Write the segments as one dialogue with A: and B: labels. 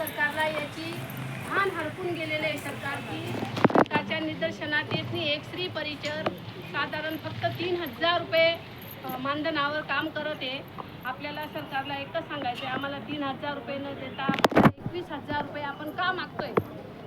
A: सरकारला याची भान हरपून गेलेले आहे सरकार की सरकारच्या निदर्शनात येत नाही एक स्त्री परिचर साधारण फक्त तीन हजार रुपये मानधनावर काम करत आहे. आपल्याला सरकारला एकच सांगायचं आहे आम्हाला तीन हजार रुपये न देता एकवीस हजार रुपये आपण का मागतोय?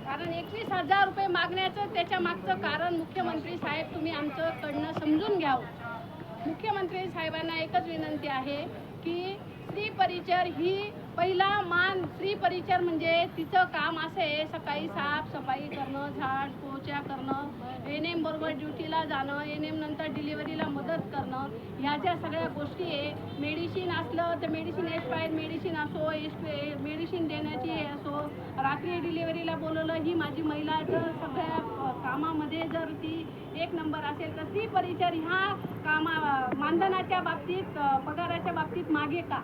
A: कारण एकवीस हजार रुपये मागण्याचं त्याच्या मागचं कारण मुख्यमंत्री साहेब तुम्ही आमचंकडनं समजून घ्यावं मुख्यमंत्री साहेबांना एकच विनंती आहे की स्त्री परिचर ही पहिला मान परिचर म्हणजे तिचं काम असं आहे सकाळी साफसफाई करणं झाड पोछा करणं एन एम बरोबर ड्युटीला जाणं एन एम नंतर डिलिव्हरीला मदत करणं ह्या ज्या सगळ्या गोष्टी आहे मेडिसिन असलं तर मेडिसिन एक्सपायर मेडिसिन असो एक्सपे मेडिसिन देण्याची हे असो रात्री डिलिव्हरीला बोलवलं ही माझी महिला जर सगळ्या कामामध्ये जर ती एक नंबर असेल तर ती परिचर ह्या कामा मानधनाच्या बाबतीत पगाराच्या बाबतीत मागे का?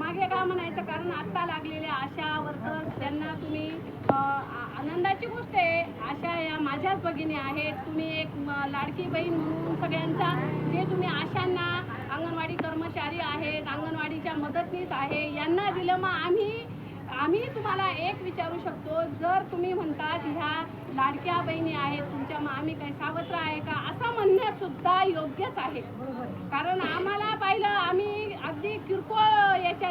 A: मागे का म्हणायचं? कारण आत्ता लागलेल्या आशा वर्कर्स त्यांना तुम्ही आ- आनंदाची गोष्ट आहे. आशा या माझ्याच भगिनी आहेत. तुम्ही एक लाडकी बहीण म्हणून सगळ्यांचा जे तुम्ही आशांना अंगणवाडी कर्मचारी आहेत अंगणवाडीच्या मदतनीस आहे यांना दिलं मग आम्ही आम्ही तुम्हाला एक विचारू शकतो. जर तुम्ही म्हणतात ह्या लाडक्या बहिणी आहेत तुमच्या मग आम्ही काही सावत्र आहे का? असं म्हणणंसुद्धा योग्यच आहे. कारण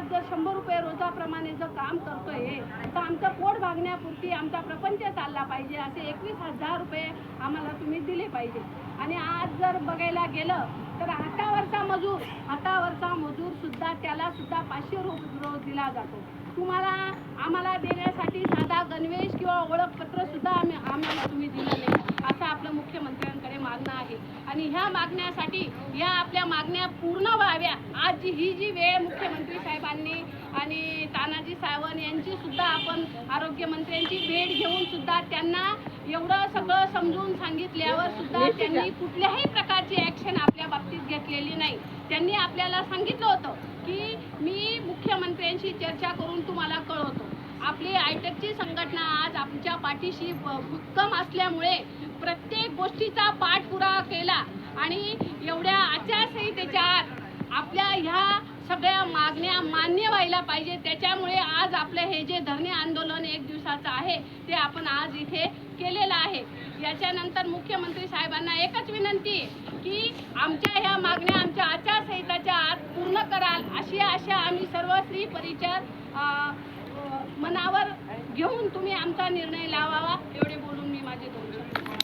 A: किरकोळ जर शंभर रुपये रोजाप्रमाणे जर काम करतोय तर आमचं पोट भागण्यापुरती आमचा प्रपंच चालला पाहिजे असे एकवीस हजार रुपये आम्हाला तुम्ही दिले पाहिजे. आणि आज जर बघायला गेलं तर हातावरचा मजूर हातावरचा मजूर सुद्धा त्याला सुद्धा पाचशे रोज रोज दिला जातो. तुम्हाला आम्हाला देण्यासाठी साधा गणवेश किंवा ओळखपत्र सुद्धा आम्ही आम्हाला तुम्ही दिलं नाही असं आपलं मुख्यमंत्र्यांकडे मागणं आहे. आणि ह्या मागण्यासाठी या आपल्या मागण्या पूर्ण व्हाव्या. आज जी ही जी वेळ मुख्यमंत्री तानाजी सावंत यांची सुद्धा आपण आरोग्यमंत्र्यांची भेट घेऊन सुद्धा त्यांना एवढं सगळं समजून सांगितल्यावर सुद्धा त्यांनी कुठल्याही प्रकारची ॲक्शन आपल्या बाबतीत घेतलेली नाही. त्यांनी आपल्याला सांगितलं होतं की मी मुख्यमंत्र्यांशी चर्चा करून तुम्हाला कळवतो. आपली आयटेकची संघटना आज आमच्या पाठीशी भक्कम असल्यामुळे प्रत्येक गोष्टीचा पाठपुरावा केला आणि एवढ्या आचारसंहितेच्या आत आपल्या ह्या सगळ्या मागण्या मान्य व्हायला पाहिजे. त्याच्यामुळे आज आपलं हे जे धरणे आंदोलन एक दिवसाचं आहे ते आपण आज इथे केलेलं आहे. याच्यानंतर मुख्यमंत्री साहेबांना एकच विनंती की आमच्या ह्या मागण्या आमच्या आचारसंहिताच्या आत पूर्ण कराल अशी आशा आम्ही सर्व स्त्री परिचर मनावर घेऊन तुम्ही आमचा निर्णय लावावा एवढे बोलून मी माझे दोन